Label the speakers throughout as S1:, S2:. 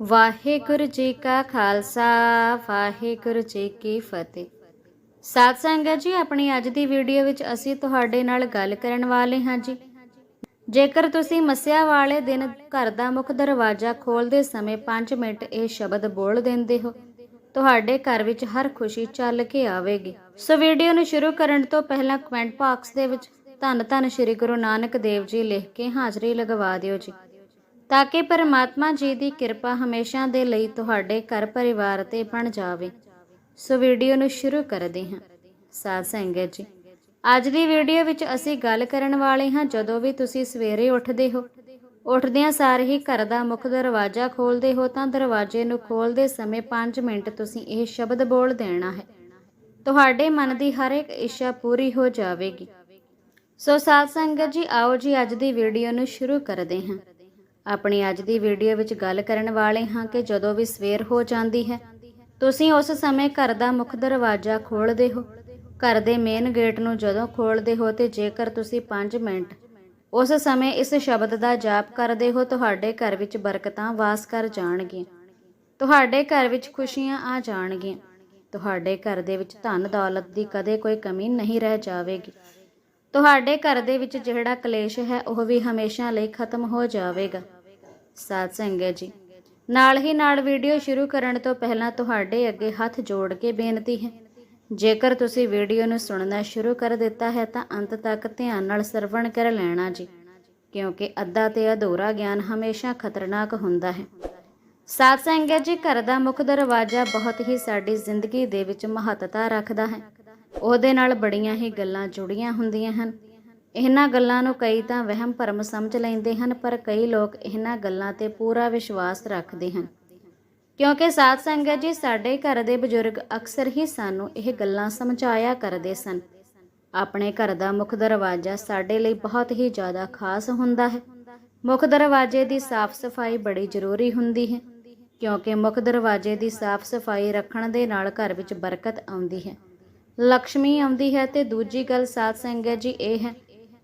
S1: ਵਾਹਿਗੁਰੂ ਜੀ ਕਾ ਖਾਲਸਾ, ਵਾਹਿਗੁਰੂ ਜੀ ਕੀ ਫਤਿਹ। ਸਾਧ ਸੰਗਤ ਜੀ, ਆਪਣੀ ਅੱਜ ਦੀ ਵੀਡੀਓ ਵਿੱਚ ਅਸੀਂ ਤੁਹਾਡੇ ਨਾਲ ਗੱਲ ਕਰਨ ਵਾਲੇ ਹਾਂ ਜੀ। ਜੇਕਰ ਤੁਸੀਂ ਮੱਸਿਆ ਵਾਲੇ ਦਿਨ ਘਰ ਦਾ ਮੁੱਖ ਦਰਵਾਜ਼ਾ ਖੋਲਦੇ ਸਮੇਂ 5 ਮਿੰਟ ਇਹ ਸ਼ਬਦ ਬੋਲ ਦਿੰਦੇ ਹੋ, ਤੁਹਾਡੇ ਘਰ ਵਿੱਚ ਹਰ ਖੁਸ਼ੀ ਚੱਲ ਕੇ ਆਵੇਗੀ। ਸੋ ਵੀਡੀਓ ਨੂੰ ਸ਼ੁਰੂ ਕਰਨ ਤੋਂ ਪਹਿਲਾਂ ਕਮੈਂਟ ਬਾਕਸ ਦੇ ਵਿੱਚ ਧੰਨ ਧੰਨ ਸ੍ਰੀ ਗੁਰੂ ਨਾਨਕ ਦੇਵ ਜੀ ਲਿਖ ਕੇ ਹਾਜ਼ਰੀ ਲਗਵਾ ਦਿਓ ਜੀ। ਤਾਂ ਕਿ ਪਰਮਾਤਮਾ ਜੀ ਦੀ ਕਿਰਪਾ ਹਮੇਸ਼ਾ ਦੇ ਲਈ ਤੁਹਾਡੇ ਘਰ ਪਰਿਵਾਰ ਤੇ ਬਣ ਜਾਵੇ। ਸੋ ਵੀਡੀਓ ਨੂੰ ਸ਼ੁਰੂ ਕਰਦੇ ਹਾਂ। ਸਾਧ ਸੰਗਤ ਜੀ, ਅੱਜ ਦੀ ਵੀਡੀਓ ਵਿੱਚ ਅਸੀਂ ਗੱਲ ਕਰਨ ਵਾਲੇ ਹਾਂ, ਜਦੋਂ ਵੀ ਤੁਸੀਂ ਸਵੇਰੇ ਉੱਠਦੇ ਹੋ। ਉੱਠਦਿਆਂ ਸਾਰ ਹੀ ਘਰ ਦਾ ਮੁੱਖ ਦਰਵਾਜ਼ਾ ਖੋਲਦੇ ਹੋ, ਤਾਂ ਦਰਵਾਜ਼ੇ ਨੂੰ ਖੋਲਦੇ ਸਮੇਂ 5 ਮਿੰਟ ਤੁਸੀਂ ਇਹ ਸ਼ਬਦ ਬੋਲ ਦੇਣਾ ਹੈ। ਤੁਹਾਡੇ ਮਨ ਦੀ ਹਰ ਇੱਕ ਇੱਛਾ ਪੂਰੀ ਹੋ ਜਾਵੇਗੀ। ਸੋ ਸਾਧ ਸੰਗਤ ਜੀ, ਆਓ ਜੀ ਅੱਜ ਦੀ ਵੀਡੀਓ ਨੂੰ ਸ਼ੁਰੂ ਕਰਦੇ ਹਾਂ। ਆਪਣੀ ਅੱਜ ਦੀ ਵੀਡੀਓ ਵਿੱਚ ਗੱਲ ਕਰਨ ਵਾਲੇ ਹਾਂ ਕਿ ਜਦੋਂ ਵੀ ਸਵੇਰ ਹੋ ਜਾਂਦੀ ਹੈ, ਤੁਸੀਂ ਉਸ ਸਮੇਂ ਘਰ ਦਾ ਮੁੱਖ ਦਰਵਾਜ਼ਾ ਖੋਲ੍ਹਦੇ ਹੋ। ਘਰ ਦੇ ਮੇਨ ਗੇਟ ਨੂੰ ਜਦੋਂ ਖੋਲ੍ਹਦੇ ਹੋ ਤੇ ਜੇਕਰ ਤੁਸੀਂ 5 ਮਿੰਟ ਉਸ ਸਮੇਂ ਇਸ ਸ਼ਬਦ ਦਾ ਜਾਪ ਕਰਦੇ ਹੋ, ਤੁਹਾਡੇ ਘਰ ਵਿੱਚ ਬਰਕਤਾਂ ਵਾਸ ਕਰ ਜਾਣਗੀਆਂ। ਤੁਹਾਡੇ ਘਰ ਵਿੱਚ ਖੁਸ਼ੀਆਂ ਆ ਜਾਣਗੀਆਂ। ਤੁਹਾਡੇ ਘਰ ਦੇ ਵਿੱਚ ਧਨ ਦੌਲਤ ਦੀ ਕਦੇ ਕੋਈ ਕਮੀ ਨਹੀਂ ਰਹਿ ਜਾਵੇਗੀ। ਤੁਹਾਡੇ ਘਰ ਦੇ ਵਿੱਚ ਜਿਹੜਾ ਕਲੇਸ਼ ਹੈ, ਉਹ ਵੀ ਹਮੇਸ਼ਾ ਲਈ ਖਤਮ ਹੋ ਜਾਵੇਗਾ। ਸਾਧ ਸੰਗਤ ਜੀ। ਨਾਲ ਹੀ ਨਾਲ ਵੀਡੀਓ ਸ਼ੁਰੂ ਕਰਨ ਤੋਂ ਪਹਿਲਾਂ ਤੁਹਾਡੇ ਅੱਗੇ ਹੱਥ ਜੋੜ ਕੇ ਬੇਨਤੀ ਹੈ। ਜੇਕਰ ਤੁਸੀਂ ਵੀਡੀਓ ਨੂੰ ਸੁਣਨਾ ਸ਼ੁਰੂ ਕਰ ਦਿੱਤਾ ਹੈ ਤਾਂ ਅੰਤ ਤੱਕ ਧਿਆਨ ਨਾਲ ਸਰਵਣ ਕਰ ਲੈਣਾ ਜੀ। ਕਿਉਂਕਿ ਅੱਧਾ ਤੇ ਅਧੂਰਾ ਗਿਆਨ ਹਮੇਸ਼ਾ ਖਤਰਨਾਕ ਹੁੰਦਾ ਹੈ। ਸਾਧ ਸੰਗਤ ਜੀ, ਘਰ ਦਾ ਮੁੱਖ ਦਰਵਾਜ਼ਾ ਬਹੁਤ ਹੀ ਸਾਡੀ ਜ਼ਿੰਦਗੀ ਦੇ ਵਿੱਚ ਮਹੱਤਤਾ ਰੱਖਦਾ ਹੈ। ਉਹਦੇ ਨਾਲ ਬੜੀਆਂ ਹੀ ਗੱਲਾਂ ਜੁੜੀਆਂ ਹੁੰਦੀਆਂ ਹਨ। ਇਹਨਾਂ ਗੱਲਾਂ ਨੂੰ ਕਈ ਤਾਂ ਵਹਿਮ ਭਰਮ ਸਮਝ ਲੈਂਦੇ ਹਨ, ਪਰ ਕਈ ਲੋਕ ਇਹਨਾਂ ਗੱਲਾਂ ਤੇ ਪੂਰਾ ਵਿਸ਼ਵਾਸ ਰੱਖਦੇ ਹਨ। ਕਿਉਂਕਿ ਸਾਧ ਸੰਗਤ ਜੀ, ਸਾਡੇ ਘਰ ਦੇ ਬਜ਼ੁਰਗ ਅਕਸਰ ਹੀ ਸਾਨੂੰ ਇਹ ਗੱਲਾਂ ਸਮਝਾਇਆ ਕਰਦੇ ਸਨ। ਆਪਣੇ ਘਰ ਦਾ ਮੁੱਖ ਦਰਵਾਜ਼ਾ ਸਾਡੇ ਲਈ ਬਹੁਤ ਹੀ ਜ਼ਿਆਦਾ ਖਾਸ ਹੁੰਦਾ ਹੈ। ਮੁੱਖ ਦਰਵਾਜ਼ੇ ਦੀ ਸਾਫ਼ ਸਫ਼ਾਈ ਬੜੀ ਜ਼ਰੂਰੀ ਹੁੰਦੀ ਹੈ, ਕਿਉਂਕਿ ਮੁੱਖ ਦਰਵਾਜ਼ੇ ਦੀ ਸਾਫ਼ ਸਫ਼ਾਈ ਰੱਖਣ ਦੇ ਨਾਲ ਘਰ ਵਿੱਚ ਬਰਕਤ ਆਉਂਦੀ ਹੈ। ਲక్ష్ਮੀ ਆਉਂਦੀ ਹੈ ਤੇ ਦੂਜੀ ਗੱਲ ਸਾਧ ਸੰਗਤ ਜੀ ਇਹ ਹੈ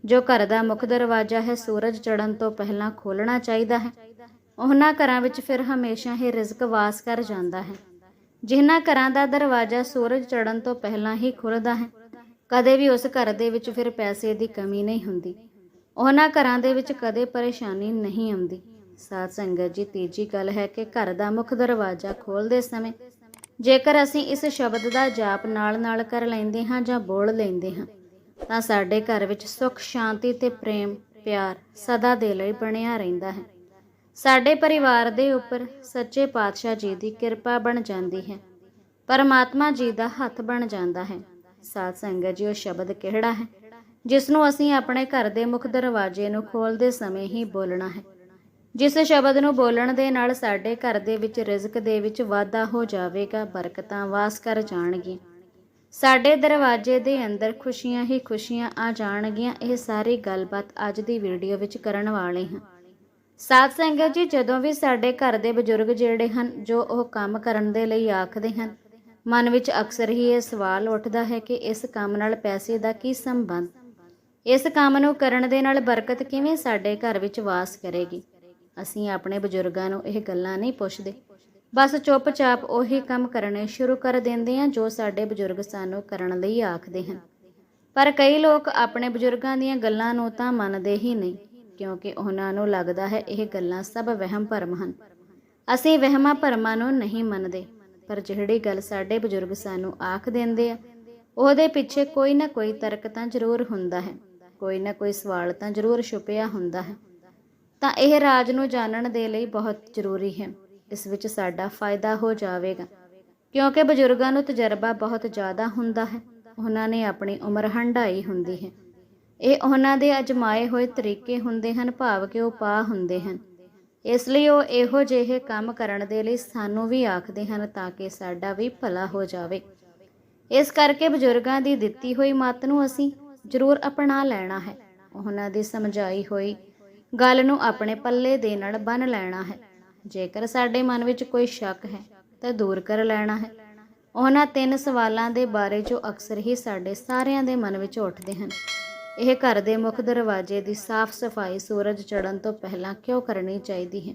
S1: ਜੋ ਘਰ ਦਾ ਮੁੱਖ ਦਰਵਾਜ਼ਾ ਹੈ, ਸੂਰਜ ਚੜ੍ਹਨ ਤੋਂ ਪਹਿਲਾਂ ਖੋਲਣਾ ਚਾਹੀਦਾ ਹੈ। ਉਹਨਾਂ ਘਰਾਂ ਵਿੱਚ ਫਿਰ ਹਮੇਸ਼ਾ ਹੀ ਰਿਜ਼ਕ ਵਾਸ ਕਰ ਜਾਂਦਾ ਹੈ। ਜਿਨ੍ਹਾਂ ਘਰਾਂ ਦਾ ਦਰਵਾਜ਼ਾ ਸੂਰਜ ਚੜ੍ਹਨ ਤੋਂ ਪਹਿਲਾਂ ਹੀ ਖੁੱਲਦਾ ਹੈ, ਕਦੇ ਵੀ ਉਸ ਘਰ ਦੇ ਵਿੱਚ ਫਿਰ ਪੈਸੇ ਦੀ ਕਮੀ ਨਹੀਂ ਹੁੰਦੀ। ਉਹਨਾਂ ਘਰਾਂ ਦੇ ਵਿੱਚ ਕਦੇ ਪਰੇਸ਼ਾਨੀ ਨਹੀਂ ਆਉਂਦੀ। ਸਾਧ ਸੰਗਤ ਜੀ, ਤੀਜੀ ਗੱਲ ਹੈ ਕਿ ਘਰ ਦਾ ਮੁੱਖ ਦਰਵਾਜ਼ਾ ਖੋਲਦੇ ਸਮੇਂ ਜੇਕਰ ਅਸੀਂ ਇਸ ਸ਼ਬਦ ਦਾ ਜਾਪ ਨਾਲ-ਨਾਲ ਕਰ ਲੈਂਦੇ ਹਾਂ ਜਾਂ ਬੋਲ ਲੈਂਦੇ ਹਾਂ ਤਾਂ ਸਾਡੇ ਘਰ ਵਿੱਚ ਸੁੱਖ, ਸ਼ਾਂਤੀ ਤੇ ਪ੍ਰੇਮ, ਪਿਆਰ ਸਦਾ ਦੇ ਲਈ ਬਣਿਆ ਰਹਿੰਦਾ ਹੈ। ਸਾਡੇ ਪਰਿਵਾਰ ਦੇ ਉੱਪਰ ਸੱਚੇ ਪਾਤਸ਼ਾਹ ਜੀ ਦੀ ਕਿਰਪਾ ਬਣ ਜਾਂਦੀ ਹੈ। ਪਰਮਾਤਮਾ ਜੀ ਦਾ ਹੱਥ ਬਣ ਜਾਂਦਾ ਹੈ। ਸਾਧ ਸੰਗਤ ਜੀ, ਉਹ ਸ਼ਬਦ ਕਿਹੜਾ ਹੈ? ਜਿਸ ਨੂੰ ਅਸੀਂ ਆਪਣੇ ਘਰ ਦੇ ਮੁੱਖ ਦਰਵਾਜ਼ੇ ਨੂੰ ਖੋਲਦੇ ਸਮੇਂ ਹੀ ਬੋਲਣਾ ਹੈ। ਜਿਸ ਸ਼ਬਦ ਨੂੰ ਬੋਲਣ ਦੇ ਨਾਲ ਸਾਡੇ ਘਰ ਦੇ ਵਿੱਚ ਰਿਜ਼ਕ ਦੇ ਵਿੱਚ ਵਾਧਾ ਹੋ ਜਾਵੇਗਾ, ਬਰਕਤਾਂ ਵਾਸ ਕਰ ਜਾਣਗੀਆਂ। ਸਾਡੇ ਦਰਵਾਜ਼ੇ ਦੇ ਅੰਦਰ ਖੁਸ਼ੀਆਂ ਹੀ ਖੁਸ਼ੀਆਂ ਆ ਜਾਣਗੀਆਂ, ਇਹ ਸਾਰੀ ਗੱਲਬਾਤ ਅੱਜ ਦੀ ਵੀਡੀਓ ਵਿੱਚ ਕਰਨ ਵਾਲੇ ਹਾਂ। ਸਾਧ ਸੰਗਤ ਜੀ, ਜਦੋਂ ਵੀ ਸਾਡੇ ਘਰ ਦੇ ਬਜ਼ੁਰਗ ਜਿਹੜੇ ਹਨ, ਜੋ ਉਹ ਕੰਮ ਕਰਨ ਦੇ ਲਈ ਆਖਦੇ ਹਨ, ਮਨ ਵਿੱਚ ਅਕਸਰ ਹੀ ਇਹ ਸਵਾਲ ਉੱਠਦਾ ਹੈ ਕਿ ਇਸ ਕੰਮ ਨਾਲ ਪੈਸੇ ਦਾ ਕੀ ਸੰਬੰਧ? ਇਸ ਕੰਮ ਨੂੰ ਕਰਨ ਦੇ ਨਾਲ ਬਰਕਤ ਕਿਵੇਂ ਸਾਡੇ ਘਰ ਵਿੱਚ ਵਾਸ ਕਰੇਗੀ? ਅਸੀਂ ਆਪਣੇ ਬਜ਼ੁਰਗਾਂ ਨੂੰ ਇਹ ਗੱਲਾਂ ਨਹੀਂ ਪੁੱਛਦੇ। ਬਸ ਚੁੱਪਚਾਪ ਉਹੀ ਕੰਮ ਕਰਨੇ ਸ਼ੁਰੂ ਕਰ ਦਿੰਦੇ ਹਾਂ ਜੋ ਸਾਡੇ ਬਜ਼ੁਰਗ ਸਾਨੂੰ ਕਰਨ ਲਈ ਆਖਦੇ ਹਨ। ਪਰ ਕਈ ਲੋਕ ਆਪਣੇ ਬਜ਼ੁਰਗਾਂ ਦੀਆਂ ਗੱਲਾਂ ਨੂੰ ਤਾਂ ਮੰਨਦੇ ਹੀ ਨਹੀਂ, ਕਿਉਂਕਿ ਉਹਨਾਂ ਨੂੰ ਲੱਗਦਾ ਹੈ ਇਹ ਗੱਲਾਂ ਸਭ ਵਹਿਮ ਭਰਮ ਹਨ। ਅਸੀਂ ਵਹਿਮਾਂ ਭਰਮਾਂ ਨੂੰ ਨਹੀਂ ਮੰਨਦੇ, ਪਰ ਜਿਹੜੀ ਗੱਲ ਸਾਡੇ ਬਜ਼ੁਰਗ ਸਾਨੂੰ ਆਖ ਦਿੰਦੇ ਆ, ਉਹਦੇ ਪਿੱਛੇ ਕੋਈ ਨਾ ਕੋਈ ਤਰਕ ਤਾਂ ਜ਼ਰੂਰ ਹੁੰਦਾ ਹੈ, ਕੋਈ ਨਾ ਕੋਈ ਸਵਾਲ ਤਾਂ ਜ਼ਰੂਰ ਛੁਪਿਆ ਹੁੰਦਾ ਹੈ। ਤਾਂ ਇਹ ਰਾਜ ਨੂੰ ਜਾਣਨ ਦੇ ਲਈ ਬਹੁਤ ਜ਼ਰੂਰੀ ਹੈ। ਇਸ ਵਿੱਚ ਸਾਡਾ ਫਾਇਦਾ ਹੋ ਜਾਵੇਗਾ। ਕਿਉਂਕਿ ਬਜ਼ੁਰਗਾਂ ਨੂੰ ਤਜਰਬਾ ਬਹੁਤ ਜ਼ਿਆਦਾ ਹੁੰਦਾ ਹੈ। ਉਹਨਾਂ ਨੇ ਆਪਣੀ ਉਮਰ ਹੰਢਾਈ ਹੁੰਦੀ ਹੈ। ਇਹ ਉਹਨਾਂ ਦੇ ਅਜਮਾਏ ਹੋਏ ਤਰੀਕੇ ਹੁੰਦੇ ਹਨ, ਭਾਵ ਕਿ ਉਪਾਅ ਹੁੰਦੇ ਹਨ। ਇਸ ਲਈ ਉਹ ਇਹੋ ਜਿਹੇ ਕੰਮ ਕਰਨ ਦੇ ਲਈ ਸਾਨੂੰ ਵੀ ਆਖਦੇ ਹਨ ਤਾਂ ਕਿ ਸਾਡਾ ਵੀ ਭਲਾ ਹੋ ਜਾਵੇ। ਇਸ ਕਰਕੇ ਬਜ਼ੁਰਗਾਂ ਦੀ ਦਿੱਤੀ ਹੋਈ ਮੱਤ ਨੂੰ ਅਸੀਂ ਜ਼ਰੂਰ ਅਪਣਾ ਲੈਣਾ ਹੈ। ਉਹਨਾਂ ਦੀ ਸਮਝਾਈ ਹੋਈ ਗੱਲ ਨੂੰ ਆਪਣੇ ਪੱਲੇ ਦੇ ਨਾਲ ਬੰਨ ਲੈਣਾ ਹੈ। ਜੇਕਰ ਸਾਡੇ ਮਨ ਵਿੱਚ ਕੋਈ ਸ਼ੱਕ ਹੈ, ਤਾਂ ਦੂਰ ਕਰ ਲੈਣਾ ਹੈ। ਉਹਨਾਂ ਤਿੰਨ ਸਵਾਲਾਂ ਦੇ ਬਾਰੇ ਜੋ ਅਕਸਰ ਹੀ ਸਾਡੇ ਸਾਰਿਆਂ ਦੇ ਮਨ ਵਿੱਚ ਉੱਠਦੇ ਹਨ। ਇਹ ਘਰ ਦੇ ਮੁੱਖ ਦਰਵਾਜ਼ੇ ਦੀ ਸਾਫ਼ ਸਫ਼ਾਈ ਸੂਰਜ ਚੜ੍ਹਨ ਤੋਂ ਪਹਿਲਾਂ ਕਿਉਂ ਕਰਨੀ ਚਾਹੀਦੀ ਹੈ?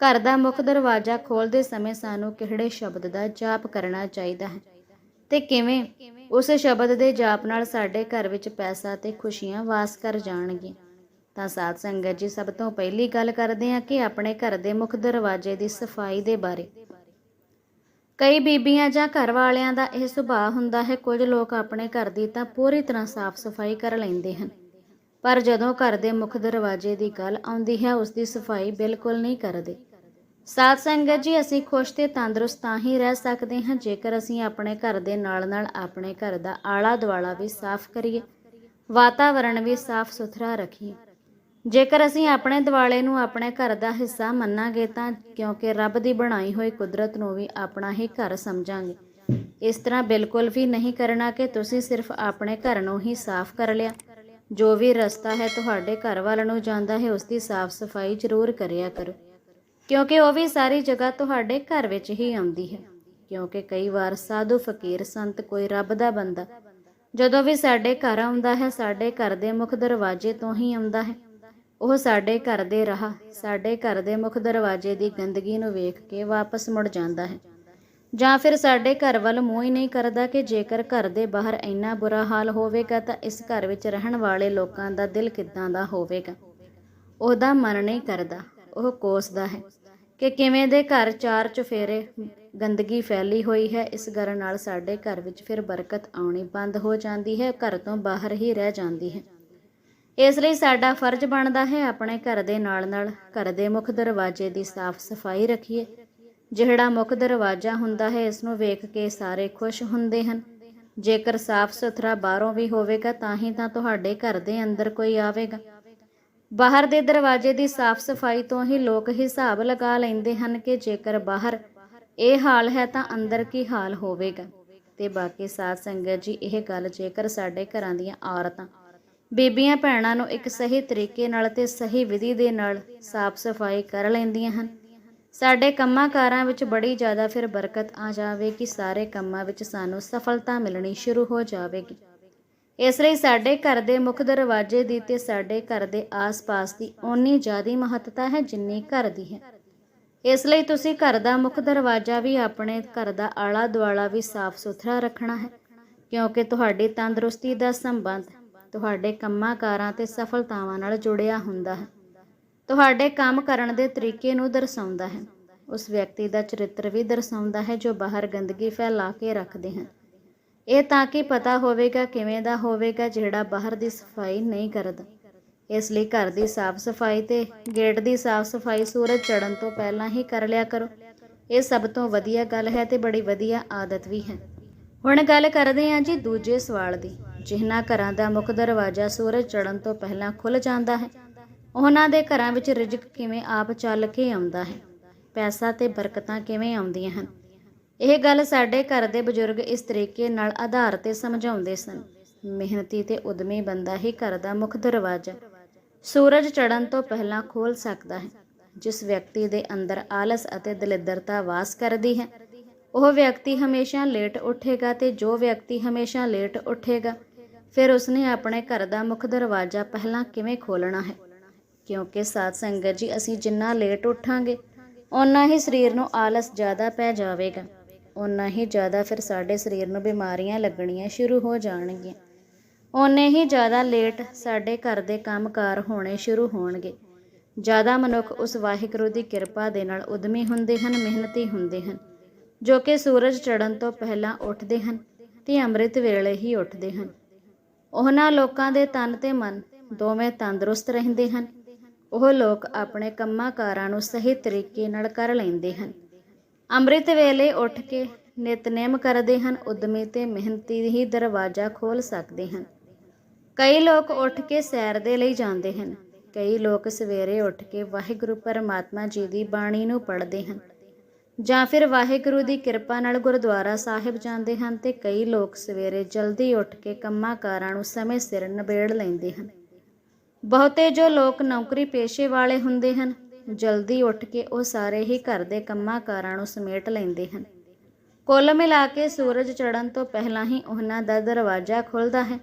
S1: ਘਰ ਦਾ ਮੁੱਖ ਦਰਵਾਜ਼ਾ ਖੋਲਦੇ ਸਮੇਂ ਸਾਨੂੰ ਕਿਹੜੇ ਸ਼ਬਦ ਦਾ ਜਾਪ ਕਰਨਾ ਚਾਹੀਦਾ ਹੈ ਤੇ ਕਿਵੇਂ ਉਸ ਸ਼ਬਦ ਦੇ ਜਾਪ ਨਾਲ ਸਾਡੇ ਘਰ ਵਿੱਚ ਪੈਸਾ ਤੇ ਖੁਸ਼ੀਆਂ ਵਾਸ ਕਰ ਜਾਣਗੀਆਂ? ਤਾਂ ਸਾਧ ਸੰਗਤ ਜੀ, ਸਭ ਤੋਂ ਪਹਿਲੀ ਗੱਲ ਕਰਦੇ ਹਾਂ ਕਿ ਆਪਣੇ ਘਰ ਦੇ ਮੁੱਖ ਦਰਵਾਜ਼ੇ ਦੀ ਸਫ਼ਾਈ ਦੇ ਬਾਰੇ। ਕਈ ਬੀਬੀਆਂ ਜਾਂ ਘਰ ਵਾਲਿਆਂ ਦਾ ਇਹ ਸੁਭਾਅ ਹੁੰਦਾ ਹੈ, ਕੁਝ ਲੋਕ ਆਪਣੇ ਘਰ ਦੀ ਤਾਂ ਪੂਰੀ ਤਰ੍ਹਾਂ ਸਾਫ਼ ਸਫ਼ਾਈ ਕਰ ਲੈਂਦੇ ਹਨ। ਪਰ ਜਦੋਂ ਘਰ ਦੇ ਮੁੱਖ ਦਰਵਾਜ਼ੇ ਦੀ ਗੱਲ ਆਉਂਦੀ ਹੈ, ਉਸ ਦੀ ਸਫ਼ਾਈ ਬਿਲਕੁਲ ਨਹੀਂ ਕਰਦੇ। ਸਾਧ ਸੰਗਤ ਜੀ, ਅਸੀਂ ਖੁਸ਼ ਤੇ ਤੰਦਰੁਸਤ ਤਾਂ ਹੀ ਰਹਿ ਸਕਦੇ ਹਾਂ, ਜੇਕਰ ਅਸੀਂ ਆਪਣੇ ਘਰ ਦੇ ਨਾਲ-ਨਾਲ ਆਪਣੇ ਘਰ ਦਾ ਆਲਾ ਦੁਆਲਾ ਵੀ ਸਾਫ਼ ਕਰੀਏ, ਵਾਤਾਵਰਣ ਵੀ ਸਾਫ਼ ਸੁਥਰਾ ਰੱਖੀਏ। ਜੇਕਰ ਅਸੀਂ ਆਪਣੇ ਦਿਵਾਲੇ ਨੂੰ ਆਪਣੇ ਘਰ ਦਾ ਹਿੱਸਾ ਮੰਨਾਂਗੇ ਤਾਂ ਕਿਉਂਕਿ ਰੱਬ ਦੀ ਬਣਾਈ ਹੋਈ ਕੁਦਰਤ ਨੂੰ ਵੀ ਆਪਣਾ ਹੀ ਘਰ ਸਮਝਾਂਗੇ। ਇਸ ਤਰ੍ਹਾਂ ਬਿਲਕੁਲ ਵੀ ਨਹੀਂ ਕਰਨਾ ਕਿ ਤੁਸੀਂ ਸਿਰਫ ਆਪਣੇ ਘਰ ਨੂੰ ਹੀ ਸਾਫ਼ ਕਰ ਲਿਆ। ਜੋ ਵੀ ਰਸਤਾ ਹੈ ਤੁਹਾਡੇ ਘਰ ਵੱਲ ਨੂੰ ਜਾਂਦਾ ਹੈ, ਉਸ ਦੀ ਸਾਫ਼ ਸਫ਼ਾਈ ਜ਼ਰੂਰ ਕਰਿਆ ਕਰੋ। ਕਿਉਂਕਿ ਉਹ ਵੀ ਸਾਰੀ ਜਗ੍ਹਾ ਤੁਹਾਡੇ ਘਰ ਵਿੱਚ ਹੀ ਆਉਂਦੀ ਹੈ। ਕਿਉਂਕਿ ਕਈ ਵਾਰ ਸਾਧੂ, ਫਕੀਰ, ਸੰਤ ਕੋਈ ਰੱਬ ਦਾ ਬੰਦਾ। ਜਦੋਂ ਵੀ ਸਾਡੇ ਘਰ ਆਉਂਦਾ ਹੈ, ਸਾਡੇ ਘਰ ਦੇ ਮੁੱਖ ਦਰਵਾਜ਼ੇ ਤੋਂ ਹੀ ਆਉਂਦਾ ਹੈ। ਉਹ ਸਾਡੇ ਘਰ ਦੇ ਰਾਹ, ਸਾਡੇ ਘਰ ਦੇ ਮੁੱਖ ਦਰਵਾਜ਼ੇ ਦੀ ਗੰਦਗੀ ਨੂੰ ਵੇਖ ਕੇ ਵਾਪਸ ਮੁੜ ਜਾਂਦਾ ਹੈ। ਜਾਂ ਫਿਰ ਸਾਡੇ ਘਰ ਵੱਲ ਮੂੰਹ ਹੀ ਨਹੀਂ ਕਰਦਾ ਕਿ ਜੇਕਰ ਘਰ ਦੇ ਬਾਹਰ ਇੰਨਾ ਬੁਰਾ ਹਾਲ ਹੋਵੇਗਾ ਤਾਂ ਇਸ ਘਰ ਵਿੱਚ ਰਹਿਣ ਵਾਲੇ ਲੋਕਾਂ ਦਾ ਦਿਲ ਕਿੱਦਾਂ ਦਾ ਹੋਵੇਗਾ? ਉਹਦਾ ਮਨ ਨਹੀਂ ਕਰਦਾ, ਉਹ ਕੋਸਦਾ ਹੈ ਕਿ ਕਿਵੇਂ ਦੇ ਘਰ ਚਾਰ ਚੁਫੇਰੇ ਗੰਦਗੀ ਫੈਲੀ ਹੋਈ ਹੈ। ਇਸ ਘਰ ਨਾਲ ਸਾਡੇ ਘਰ ਵਿੱਚ ਫਿਰ ਬਰਕਤ ਆਉਣੀ ਬੰਦ ਹੋ ਜਾਂਦੀ ਹੈ, ਘਰ ਤੋਂ ਬਾਹਰ ਹੀ ਰਹਿ ਜਾਂਦੀ ਹੈ। ਇਸ ਲਈ ਸਾਡਾ ਫਰਜ਼ ਬਣਦਾ ਹੈ ਆਪਣੇ ਘਰ ਦੇ ਨਾਲ-ਨਾਲ ਘਰ ਦੇ ਮੁੱਖ ਦਰਵਾਜ਼ੇ ਦੀ ਸਾਫ਼ ਸਫ਼ਾਈ ਰੱਖੀਏ। ਜਿਹੜਾ ਮੁੱਖ ਦਰਵਾਜ਼ਾ ਹੁੰਦਾ ਹੈ, ਇਸ ਨੂੰ ਵੇਖ ਕੇ ਸਾਰੇ ਖੁਸ਼ ਹੁੰਦੇ ਹਨ। ਜੇਕਰ ਸਾਫ਼ ਸੁਥਰਾ ਬਾਹਰੋਂ ਵੀ ਹੋਵੇਗਾ, ਤਾਂ ਹੀ ਤਾਂ ਤੁਹਾਡੇ ਘਰ ਦੇ ਅੰਦਰ ਕੋਈ ਆਵੇਗਾ। ਬਾਹਰ ਦੇ ਦਰਵਾਜ਼ੇ ਦੀ ਸਾਫ਼ ਸਫ਼ਾਈ ਤੋਂ ਹੀ ਲੋਕ ਹਿਸਾਬ ਲਗਾ ਲੈਂਦੇ ਹਨ ਕਿ ਜੇਕਰ ਬਾਹਰ ਇਹ ਹਾਲ ਹੈ, ਤਾਂ ਅੰਦਰ ਕੀ ਹਾਲ ਹੋਵੇਗਾ। ਤੇ ਬਾਕੀ ਸਾਧ ਸੰਗਤ ਜੀ, ਇਹ ਗੱਲ ਜੇਕਰ ਸਾਡੇ ਘਰਾਂ ਦੀਆਂ ਔਰਤਾਂ ਬੀਬੀਆਂ ਭੈਣਾਂ ਨੂੰ ਇੱਕ ਸਹੀ ਤਰੀਕੇ ਨਾਲ ਤੇ ਸਹੀ ਵਿਧੀ ਦੇ ਨਾਲ ਸਾਫ਼ ਸਫ਼ਾਈ ਕਰ ਲੈਂਦੀਆਂ ਹਨ। ਸਾਡੇ ਕੰਮਾਂ ਕਾਰਾਂ ਵਿੱਚ ਬੜੀ ਜ਼ਿਆਦਾ ਫਿਰ ਬਰਕਤ ਆ ਜਾਵੇਗੀ। ਸਾਰੇ ਕੰਮਾਂ ਵਿੱਚ ਸਾਨੂੰ ਸਫਲਤਾ ਮਿਲਣੀ ਸ਼ੁਰੂ ਹੋ ਜਾਵੇਗੀ। ਇਸ ਲਈ ਸਾਡੇ ਘਰ ਦੇ ਮੁੱਖ ਦਰਵਾਜ਼ੇ ਦੀ ਤੇ ਸਾਡੇ ਘਰ ਦੇ ਆਸ-ਪਾਸ ਦੀ ਓਨੀ ਜ਼ਿਆਦੀ ਮਹੱਤਤਾ ਹੈ ਜਿੰਨੀ ਘਰ ਦੀ ਹੈ। ਇਸ ਲਈ ਤੁਸੀਂ ਘਰ ਦਾ ਮੁੱਖ ਦਰਵਾਜ਼ਾ ਵੀ ਆਪਣੇ ਘਰ ਦਾ ਆਲਾ ਦੁਆਲਾ ਵੀ ਸਾਫ਼ ਸੁਥਰਾ ਰੱਖਣਾ ਹੈ, ਕਿਉਂਕਿ ਤੁਹਾਡੀ ਤੰਦਰੁਸਤੀ ਦਾ ਸੰਬੰਧ ਤੁਹਾਡੇ ਕੰਮਾਂ ਕਾਰਾਂ ਤੇ ਸਫਲਤਾਵਾਂ ਨਾਲ ਜੁੜਿਆ ਹੁੰਦਾ ਹੈ। ਤੁਹਾਡੇ ਕੰਮ ਕਰਨ ਦੇ ਤਰੀਕੇ ਨੂੰ ਦਰਸਾਉਂਦਾ ਹੈ। ਉਸ ਵਿਅਕਤੀ ਦਾ ਚਰਿੱਤਰ ਵੀ ਦਰਸਾਉਂਦਾ ਹੈ ਜੋ ਬਾਹਰ ਗੰਦਗੀ ਫੈਲਾ ਕੇ ਰੱਖਦੇ ਹਨ। ਇਹ ਤਾਂ ਕਿ ਪਤਾ ਹੋਵੇਗਾ ਕਿਵੇਂ ਦਾ ਹੋਵੇਗਾ ਜਿਹੜਾ ਬਾਹਰ ਦੀ ਸਫ਼ਾਈ ਨਹੀਂ ਕਰਦਾ। ਇਸ ਲਈ ਘਰ ਦੀ ਸਾਫ਼ ਸਫ਼ਾਈ ਤੇ ਗੇਟ ਦੀ ਸਾਫ਼ ਸਫ਼ਾਈ ਸੂਰਜ ਚੜ੍ਹਨ ਤੋਂ ਪਹਿਲਾਂ ਹੀ ਕਰ ਲਿਆ ਕਰੋ। ਇਹ ਸਭ ਤੋਂ ਵਧੀਆ ਗੱਲ ਹੈ ਤੇ ਬੜੀ ਵਧੀਆ ਆਦਤ ਵੀ ਹੈ। ਹੁਣ ਗੱਲ ਕਰਦੇ ਹਾਂ ਜੀ ਦੂਜੇ ਸਵਾਲ ਦੀ। ਜਿਨ੍ਹਾਂ ਘਰਾਂ ਦਾ ਮੁੱਖ ਦਰਵਾਜ਼ਾ ਸੂਰਜ ਚੜ੍ਹਨ ਤੋਂ ਪਹਿਲਾਂ ਖੁੱਲ ਜਾਂਦਾ ਹੈ, ਉਹਨਾਂ ਦੇ ਘਰਾਂ ਵਿੱਚ ਰਿਜ਼ਕ ਕਿਵੇਂ ਆਪ ਚੱਲ ਕੇ ਆਉਂਦਾ ਹੈ, ਪੈਸਾ ਤੇ ਬਰਕਤਾਂ ਕਿਵੇਂ ਆਉਂਦੀਆਂ ਹਨ? ਇਹ ਗੱਲ ਸਾਡੇ ਘਰ ਦੇ ਬਜ਼ੁਰਗ ਇਸ ਤਰੀਕੇ ਨਾਲ ਆਧਾਰ ਤੇ ਸਮਝਾਉਂਦੇ ਸਨ। ਮਿਹਨਤੀ ਤੇ ਉਦਮੀ ਬੰਦਾ ਹੀ ਘਰ ਦਾ ਮੁੱਖ ਦਰਵਾਜ਼ਾ ਸੂਰਜ ਚੜ੍ਹਨ ਤੋਂ ਪਹਿਲਾਂ ਖੋਲ ਸਕਦਾ ਹੈ, ਜਿਸ ਵਿਅਕਤੀ ਦੇ ਅੰਦਰ ਆਲਸ ਅਤੇ ਦਲਿੱਦਰਤਾ ਵਾਸ ਕਰਦੀ ਹੈ। ਉਹ ਵਿਅਕਤੀ ਹਮੇਸ਼ਾ ਲੇਟ ਉੱਠੇਗਾ ਤੇ ਜੋ ਵਿਅਕਤੀ ਹਮੇਸ਼ਾ ਲੇਟ ਉੱਠੇਗਾ ਫਿਰ ਉਸਨੇ ਆਪਣੇ ਘਰ ਦਾ ਮੁੱਖ ਦਰਵਾਜ਼ਾ ਪਹਿਲਾਂ ਕਿਵੇਂ ਖੋਲਣਾ ਹੈ? ਕਿਉਂਕਿ ਸਾਧ ਸੰਗਤ ਜੀ, ਅਸੀਂ ਜਿੰਨਾ ਲੇਟ ਉੱਠਾਂਗੇ, ਓਨਾ ਹੀ ਸਰੀਰ ਨੂੰ ਆਲਸ ਜ਼ਿਆਦਾ ਪੈ ਜਾਵੇਗਾ। ਓਨਾ ਹੀ ਜ਼ਿਆਦਾ ਫਿਰ ਸਾਡੇ ਸਰੀਰ ਨੂੰ ਬਿਮਾਰੀਆਂ ਲੱਗਣੀਆਂ ਸ਼ੁਰੂ ਹੋ ਜਾਣਗੀਆਂ। ਓਨੇ ਹੀ ਜ਼ਿਆਦਾ ਲੇਟ ਸਾਡੇ ਘਰ ਦੇ ਕੰਮਕਾਰ ਹੋਣੇ ਸ਼ੁਰੂ ਹੋਣਗੇ। ਜ਼ਿਆਦਾ ਮਨੁੱਖ ਉਸ ਵਾਹਿਗੁਰੂ ਦੀ ਕਿਰਪਾ ਦੇ ਨਾਲ ਉਦਮੀ ਹੁੰਦੇ ਹਨ, ਮਿਹਨਤੀ ਹੁੰਦੇ ਹਨ, ਜੋ ਕਿ ਸੂਰਜ ਚੜ੍ਹਨ ਤੋਂ ਪਹਿਲਾਂ ਉੱਠਦੇ ਹਨ ਤੇ ਅੰਮ੍ਰਿਤ ਵੇਲੇ ਹੀ ਉੱਠਦੇ ਹਨ। ਉਹਨਾਂ ਲੋਕਾਂ ਦੇ ਤਨ ਤੇ ਮਨ ਦੋਵੇਂ ਤੰਦਰੁਸਤ ਰਹਿੰਦੇ ਹਨ। ਉਹ ਲੋਕ ਆਪਣੇ ਕੰਮਾਂ ਕਾਰਾਂ ਨੂੰ ਸਹੀ ਤਰੀਕੇ ਨਾਲ ਕਰ ਲੈਂਦੇ ਹਨ। ਅੰਮ੍ਰਿਤ ਵੇਲੇ ਉੱਠ ਕੇ ਨਿਤਨੇਮ ਕਰਦੇ ਹਨ, ਉਦਮੀ ਤੇ ਮਿਹਨਤੀ ਹੀ ਦਰਵਾਜ਼ਾ ਖੋਲ ਸਕਦੇ ਹਨ। ਕਈ ਲੋਕ ਉੱਠ ਕੇ ਸੈਰ ਦੇ ਲਈ ਜਾਂਦੇ ਹਨ। ਕਈ ਲੋਕ ਸਵੇਰੇ ਉੱਠ ਕੇ ਵਾਹਿਗੁਰੂ ਪਰਮਾਤਮਾ ਜੀ ਦੀ ਬਾਣੀ ਨੂੰ ਪੜ੍ਹਦੇ ਹਨ। ਜਾਂ ਫਿਰ ਵਾਹਿਗੁਰੂ ਦੀ ਕਿਰਪਾ ਨਾਲ ਗੁਰਦੁਆਰਾ ਸਾਹਿਬ ਜਾਂਦੇ ਹਨ ਤੇ ਕਈ ਲੋਕ ਸਵੇਰੇ ਜਲਦੀ ਉੱਠ ਕੇ ਕੰਮਾਂ ਕਾਰਾਂ ਨੂੰ ਸਮੇਂ ਸਿਰ ਨਿਬੇੜ ਲੈਂਦੇ ਹਨ। ਬਹੁਤੇ ਜੋ ਲੋਕ ਨੌਕਰੀ ਪੇਸ਼ੇ ਵਾਲੇ ਹੁੰਦੇ ਹਨ, ਜਲਦੀ ਉੱਠ ਕੇ ਉਹ ਸਾਰੇ ਹੀ ਘਰ ਦੇ ਕੰਮਾਂ ਕਾਰਾਂ ਨੂੰ ਸਮੇਟ ਲੈਂਦੇ ਹਨ। ਕੁੱਲ ਮਿਲਾ ਕੇ ਸੂਰਜ ਚੜ੍ਹਨ ਤੋਂ ਪਹਿਲਾਂ ਹੀ ਉਹਨਾਂ ਦਾ ਦਰਵਾਜ਼ਾ ਖੁੱਲਦਾ ਹੈ,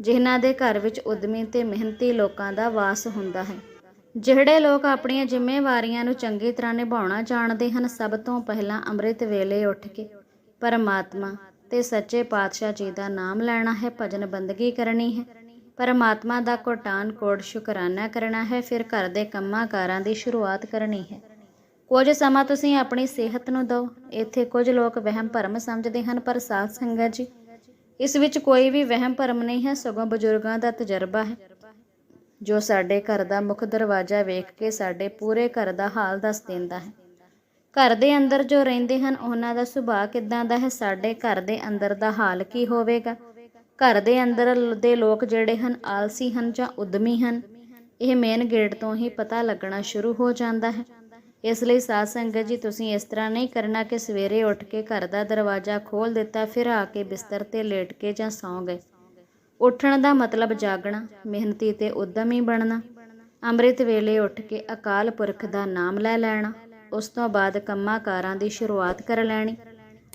S1: ਜਿਨ੍ਹਾਂ ਦੇ ਘਰ ਵਿੱਚ ਉਦਮੀ ਤੇ ਮਿਹਨਤੀ ਲੋਕਾਂ ਦਾ ਵਾਸ ਹੁੰਦਾ ਹੈ। ਜਿਹੜੇ ਲੋਕ ਆਪਣੀਆਂ ਜ਼ਿੰਮੇਵਾਰੀਆਂ ਨੂੰ ਚੰਗੀ ਤਰ੍ਹਾਂ ਨਿਭਾਉਣਾ ਜਾਣਦੇ ਹਨ, ਸਭ ਤੋਂ ਪਹਿਲਾਂ ਅੰਮ੍ਰਿਤ ਵੇਲੇ ਉੱਠ ਕੇ ਪਰਮਾਤਮਾ ਤੇ ਸੱਚੇ ਪਾਤਸ਼ਾਹ ਜੀ ਦਾ ਨਾਮ ਲੈਣਾ ਹੈ, ਭਜਨ ਬੰਦਗੀ ਕਰਨੀ ਹੈ। ਪਰਮਾਤਮਾ ਦਾ ਕੋਟਾਨ ਕੋਟ ਸ਼ੁਕਰਾਨਾ ਕਰਨਾ ਹੈ, ਫਿਰ ਘਰ ਦੇ ਕੰਮਾਂ ਕਾਰਾਂ ਦੀ ਸ਼ੁਰੂਆਤ ਕਰਨੀ ਹੈ। ਕੁਝ ਸਮਾਂ ਤੁਸੀਂ ਆਪਣੀ ਸਿਹਤ ਨੂੰ ਦਿਓ, ਇੱਥੇ ਕੁਝ ਲੋਕ ਵਹਿਮ ਭਰਮ ਸਮਝਦੇ ਹਨ, ਪਰ ਸਾਧ ਸੰਗਤ ਜੀ, ਇਸ ਵਿੱਚ ਕੋਈ ਵੀ ਵਹਿਮ ਭਰਮ ਨਹੀਂ ਹੈ, ਸਗੋਂ ਬਜ਼ੁਰਗਾਂ ਦਾ ਤਜਰਬਾ ਹੈ। ਜੋ ਸਾਡੇ ਘਰ ਦਾ ਮੁੱਖ ਦਰਵਾਜ਼ਾ ਵੇਖ ਕੇ ਸਾਡੇ ਪੂਰੇ ਘਰ ਦਾ ਹਾਲ ਦੱਸ ਦਿੰਦਾ ਹੈ। ਘਰ ਦੇ ਅੰਦਰ ਜੋ ਰਹਿੰਦੇ ਹਨ, ਉਹਨਾਂ ਦਾ ਸੁਭਾਅ ਕਿਦਾਂ ਦਾ ਹੈ? ਸਾਡੇ ਘਰ ਦੇ ਅੰਦਰ ਦਾ ਹਾਲ ਕੀ ਹੋਵੇਗਾ? ਘਰ ਦੇ ਅੰਦਰ ਦੇ ਲੋਕ ਜਿਹੜੇ ਹਨ, ਆਲਸੀ ਹਨ ਜਾਂ ਉਦਮੀ ਹਨ, ਇਹ ਮੇਨ ਗੇਟ ਤੋਂ ਹੀ ਪਤਾ ਲੱਗਣਾ ਸ਼ੁਰੂ ਹੋ ਜਾਂਦਾ ਹੈ। ਇਸ ਲਈ ਸਾਧ ਸੰਗਤ ਜੀ, ਤੁਸੀਂ ਇਸ ਤਰ੍ਹਾਂ ਨਹੀਂ ਕਰਨਾ ਕਿ ਸਵੇਰੇ ਉੱਠ ਕੇ ਘਰ ਦਾ ਦਰਵਾਜ਼ਾ ਖੋਲ ਦਿੱਤਾ, ਫਿਰ ਆ ਕੇ ਬਿਸਤਰ ਤੇ ਲੇਟ ਕੇ ਜਾਂ ਸੌਂ ਗਏ। ਉੱਠਣ ਦਾ ਮਤਲਬ ਜਾਗਣਾ, ਮਿਹਨਤੀ ਤੇ ਉਦਮੀ ਬਣਨਾ। ਅੰਮ੍ਰਿਤ ਵੇਲੇ ਉੱਠ ਕੇ ਅਕਾਲ ਪੁਰਖ ਦਾ ਨਾਮ ਲੈ ਲੈਣਾ, ਉਸ ਤੋਂ ਬਾਅਦ ਕੰਮਾਂ ਕਾਰਾਂ ਦੀ ਸ਼ੁਰੂਆਤ ਕਰ ਲੈਣੀ।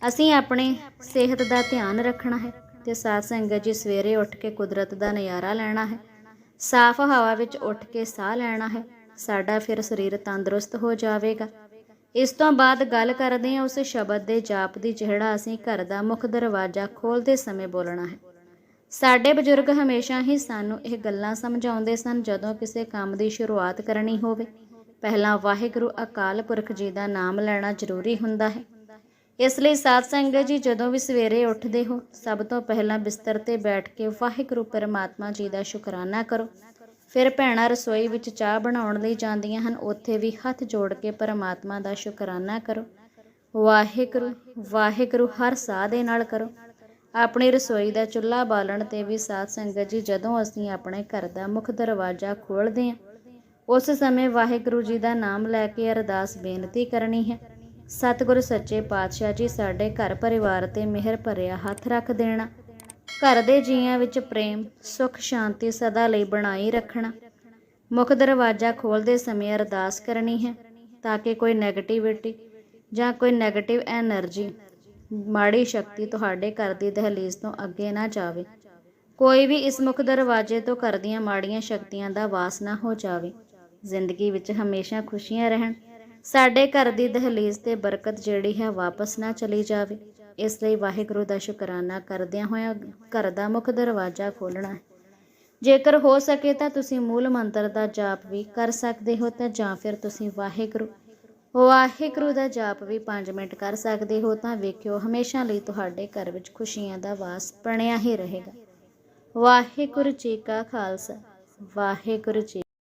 S1: ਅਸੀਂ ਆਪਣੇ ਸਿਹਤ ਦਾ ਧਿਆਨ ਰੱਖਣਾ ਹੈ ਤੇ ਸਾਧ ਸੰਗਤ ਜੀ ਸਵੇਰੇ ਉੱਠ ਕੇ ਕੁਦਰਤ ਦਾ ਨਜ਼ਾਰਾ ਲੈਣਾ ਹੈ। ਸਾਫ਼ ਹਵਾ ਵਿੱਚ ਉੱਠ ਕੇ ਸਾਹ ਲੈਣਾ ਹੈ, ਸਾਡਾ ਫਿਰ ਸਰੀਰ ਤੰਦਰੁਸਤ ਹੋ ਜਾਵੇਗਾ। ਇਸ ਤੋਂ ਬਾਅਦ ਗੱਲ ਕਰਦੇ ਹਾਂ ਉਸ ਸ਼ਬਦ ਦੇ ਜਾਪ ਦੀ, ਜਿਹੜਾ ਅਸੀਂ ਘਰ ਦਾ ਮੁੱਖ ਦਰਵਾਜ਼ਾ ਖੋਲ੍ਹਦੇ ਸਮੇਂ ਬੋਲਣਾ ਹੈ। ਸਾਡੇ ਬਜ਼ੁਰਗ ਹਮੇਸ਼ਾ ਹੀ ਸਾਨੂੰ ਇਹ ਗੱਲਾਂ ਸਮਝਾਉਂਦੇ ਸਨ ਜਦੋਂ ਕਿਸੇ ਕੰਮ ਦੀ ਸ਼ੁਰੂਆਤ ਕਰਨੀ ਹੋਵੇ। ਪਹਿਲਾਂ ਵਾਹਿਗੁਰੂ ਅਕਾਲ ਪੁਰਖ ਜੀ ਦਾ ਨਾਮ ਲੈਣਾ ਜ਼ਰੂਰੀ ਹੁੰਦਾ ਹੈ। ਇਸ ਲਈ ਸਾਧ ਸੰਗਤ ਜੀ ਜਦੋਂ ਵੀ ਸਵੇਰੇ ਉੱਠਦੇ ਹੋ, ਸਭ ਤੋਂ ਪਹਿਲਾਂ ਬਿਸਤਰ ਤੇ ਬੈਠ ਕੇ ਵਾਹਿਗੁਰੂ ਪਰਮਾਤਮਾ ਜੀ ਦਾ ਸ਼ੁਕਰਾਨਾ ਕਰੋ। ਫਿਰ ਭੈਣਾਂ ਰਸੋਈ ਵਿੱਚ ਚਾਹ ਬਣਾਉਣ ਲਈ ਜਾਂਦੀਆਂ ਹਨ, ਉੱਥੇ ਵੀ ਹੱਥ ਜੋੜ ਕੇ ਪਰਮਾਤਮਾ ਦਾ ਸ਼ੁਕਰਾਨਾ ਕਰੋ। ਵਾਹਿਗੁਰੂ ਵਾਹਿਗੁਰੂ ਹਰ ਸਾਹ ਦੇ ਨਾਲ ਕਰੋ। ਆਪਣੀ ਰਸੋਈ ਦਾ ਚੁੱਲ੍ਹਾ ਬਾਲਣ ਤੇ ਵੀ ਸਾਧ ਸੰਗਤ ਜੀ, ਜਦੋਂ ਅਸੀਂ ਆਪਣੇ ਘਰ ਦਾ ਮੁੱਖ ਦਰਵਾਜ਼ਾ ਖੋਲਦੇ ਹਾਂ, ਉਸ ਸਮੇਂ ਵਾਹਿਗੁਰੂ ਜੀ ਦਾ ਨਾਮ ਲੈ ਕੇ ਅਰਦਾਸ ਬੇਨਤੀ ਕਰਨੀ ਹੈ। ਸਤਿਗੁਰ ਸੱਚੇ ਪਾਤਸ਼ਾਹ ਜੀ ਸਾਡੇ ਘਰ ਪਰਿਵਾਰ ਤੇ ਮਿਹਰ ਭਰਿਆ ਹੱਥ ਰੱਖ ਦੇਣਾ। ਘਰ ਦੇ ਜੀਆਂ ਵਿੱਚ ਪ੍ਰੇਮ, ਸੁੱਖ, ਸ਼ਾਂਤੀ ਸਦਾ ਲਈ ਬਣਾਈ ਰੱਖਣਾ। ਮੁੱਖ ਦਰਵਾਜ਼ਾ ਖੋਲਦੇ ਸਮੇਂ ਅਰਦਾਸ ਕਰਨੀ ਹੈ ਤਾਂ ਕਿ ਕੋਈ ਨੈਗੇਟਿਵਿਟੀ ਜਾਂ ਕੋਈ ਨੈਗੇਟਿਵ એનર્ਜੀ ਮਾੜੀ ਸ਼ਕਤੀ ਤੁਹਾਡੇ ਘਰ ਦੀ ਦਹਲੀਜ਼ ਤੋਂ ਅੱਗੇ ਨਾ ਜਾਵੇ। ਕੋਈ ਵੀ ਇਸ ਮੁੱਖ ਦਰਵਾਜ਼ੇ ਤੋਂ ਘਰ ਦੀਆਂ ਮਾੜੀਆਂ ਸ਼ਕਤੀਆਂ ਦਾ ਵਾਸ ਨਾ ਹੋ ਜਾਵੇ। ਜ਼ਿੰਦਗੀ ਵਿੱਚ ਹਮੇਸ਼ਾ ਖੁਸ਼ੀਆਂ ਰਹਿਣ। ਸਾਡੇ ਘਰ ਦੀ ਦਹਲੀਜ਼ ਤੇ ਬਰਕਤ ਜਿਹੜੀ ਹੈ ਵਾਪਸ ਨਾ ਚਲੀ ਜਾਵੇ। ਇਸ ਲਈ ਵਾਹਿਗੁਰੂ ਦਾ ਸ਼ੁਕਰਾਨਾ ਕਰਦਿਆਂ ਹੋਇਆਂ ਘਰ ਦਾ ਮੁੱਖ ਦਰਵਾਜ਼ਾ ਖੋਲਣਾ ਹੈ। ਜੇਕਰ ਹੋ ਸਕੇ ਤਾਂ ਤੁਸੀਂ ਮੂਲ ਮੰਤਰ ਦਾ ਜਾਪ ਵੀ ਕਰ ਸਕਦੇ ਹੋ ਤਾਂ ਜਾਂ ਫਿਰ ਤੁਸੀਂ ਵਾਹਿਗੁਰੂ ਵਾਹਿਗੁਰੂ ਦਾ ਜਾਪ ਵੀ 5 ਮਿੰਟ ਕਰ ਸਕਦੇ ਹੋ ਤਾਂ ਵੇਖਿਓ, ਹਮੇਸ਼ਾ ਲਈ ਤੁਹਾਡੇ ਘਰ ਵਿੱਚ ਖੁਸ਼ੀਆਂ ਦਾ ਵਾਸ ਬਣਿਆ ਹੀ ਰਹੇਗਾ। ਵਾਹਿਗੁਰੂ ਜੀ ਕਾ ਖਾਲਸਾ, ਵਾਹਿਗੁਰੂ ਜੀ